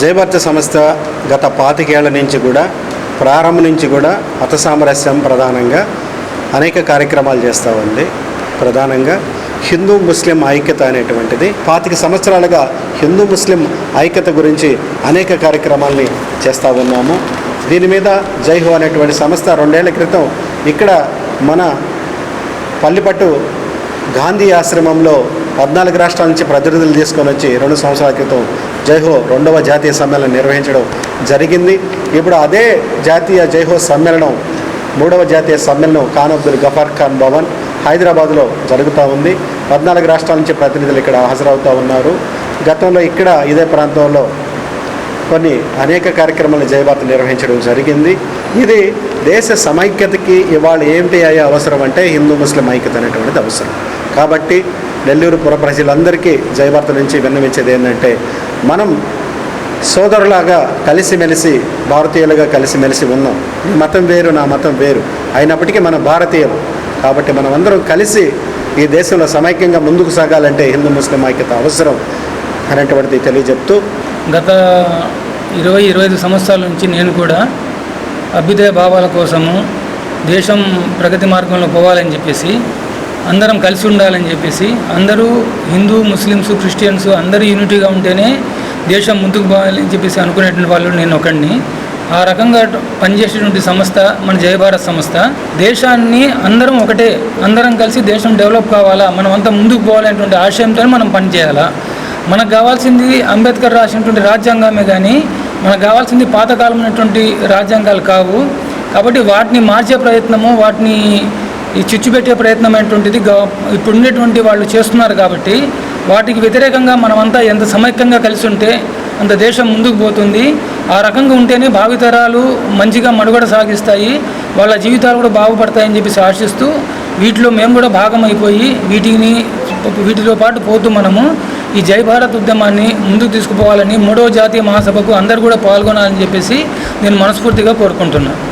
జయభర్త సంస్థ గత పాతికేళ్ళ నుంచి కూడా ప్రారంభం నుంచి కూడా మత సామరస్యం ప్రధానంగా అనేక కార్యక్రమాలు చేస్తూ ఉంది. ప్రధానంగా హిందూ ముస్లిం ఐక్యత అనేటువంటిది. పాతిక సంవత్సరాలుగా హిందూ ముస్లిం ఐక్యత గురించి అనేక కార్యక్రమాల్ని చేస్తూ ఉన్నాము. దీని మీద జైహో అనేటువంటి సంస్థ రెండేళ్ళ క్రితం ఇక్కడ మన పల్లిపట్టు గాంధీ ఆశ్రమంలో పద్నాలుగు రాష్ట్రాల నుంచి ప్రతినిధులు తీసుకొని వచ్చి రెండు సంవత్సరాల క్రితం జైహో రెండవ జాతీయ సమ్మేళనం నిర్వహించడం జరిగింది. ఇప్పుడు అదే జాతీయ జైహో సమ్మేళనం మూడవ జాతీయ సమ్మేళనం ఖాన్ అబ్దుల్ గఫార్ ఖాన్ భవన్ హైదరాబాద్లో జరుగుతూ ఉంది. పద్నాలుగు రాష్ట్రాల నుంచి ప్రతినిధులు ఇక్కడ హాజరవుతూ ఉన్నారు. గతంలో ఇక్కడ ఇదే ప్రాంతంలో కొన్ని అనేక కార్యక్రమాలు జయబాత నిర్వహించడం జరిగింది. ఇది దేశ సమైక్యతకి ఇవాళ ఏమిటి అయ్యే అవసరం అంటే హిందూ ముస్లిం ఐక్యత అనేటువంటిది అవసరం. కాబట్టి నెల్లూరు పుర ప్రజలందరికీ జయభారత నుంచి విన్నవించేది ఏంటంటే మనం సోదరులాగా కలిసిమెలిసి భారతీయులుగా కలిసిమెలిసి ఉన్నాం. నీ మతం వేరు నా మతం వేరు. అయినప్పటికీ మన భారతీయులు. కాబట్టి మనం అందరం కలిసి ఈ దేశంలో సమైక్యంగా ముందుకు సాగాలంటే హిందూ ముస్లిం ఐక్యత అవసరం అనేటువంటిది తెలియజెప్తూ గత ఇరవై ఇరవై ఐదు సంవత్సరాల నుంచి నేను కూడా అభ్యుదయ భావాల కోసము దేశం ప్రగతి మార్గంలో పోవాలని చెప్పేసి అందరం కలిసి ఉండాలని చెప్పేసి అందరూ హిందూ ముస్లిమ్స్ క్రిస్టియన్స్ అందరూ యూనిటీగా ఉంటేనే దేశం ముందుకు పోవాలని చెప్పేసి అనుకునేటువంటి వాళ్ళు నేను ఒకడిని. ఆ రకంగా పనిచేసేటువంటి సంస్థ మన జయభారత్ సంస్థ. దేశాన్ని అందరం ఒకటే అందరం కలిసి దేశం డెవలప్ కావాలా మనం అంతా ముందుకు పోవాలనేటువంటి ఆశయంతో మనం పనిచేయాలా? మనకు కావాల్సింది అంబేద్కర్ రాసినటువంటి రాజ్యాంగమే కానీ మనకు కావాల్సింది పాతకాలం ఉన్నటువంటి రాజ్యాంగాలు కావు. కాబట్టి వాటిని మార్చే ప్రయత్నము వాటిని ఈ చిచ్చు పెట్టే ప్రయత్నం అటువంటిది ఇప్పుడు ఉండేటువంటి వాళ్ళు చేస్తున్నారు కాబట్టి వాటికి వ్యతిరేకంగా మనమంతా ఎంత సమైక్యంగా కలిసి ఉంటే అంత దేశం ముందుకు పోతుంది. ఆ రకంగా ఉంటేనే భావితరాలు మంచిగా మనుగడ సాగిస్తాయి. వాళ్ళ జీవితాలు కూడా బాగుపడతాయని చెప్పేసి ఆశిస్తూ వీటిలో మేము కూడా భాగమైపోయి వీటిని వీటితో పాటు పోతూ మనము ఈ జై భారత్ ఉద్యమాన్ని ముందుకు తీసుకుపోవాలని మూడో జాతీయ మహాసభకు అందరు కూడా పాల్గొనాలని చెప్పేసి నేను మనస్ఫూర్తిగా కోరుకుంటున్నాను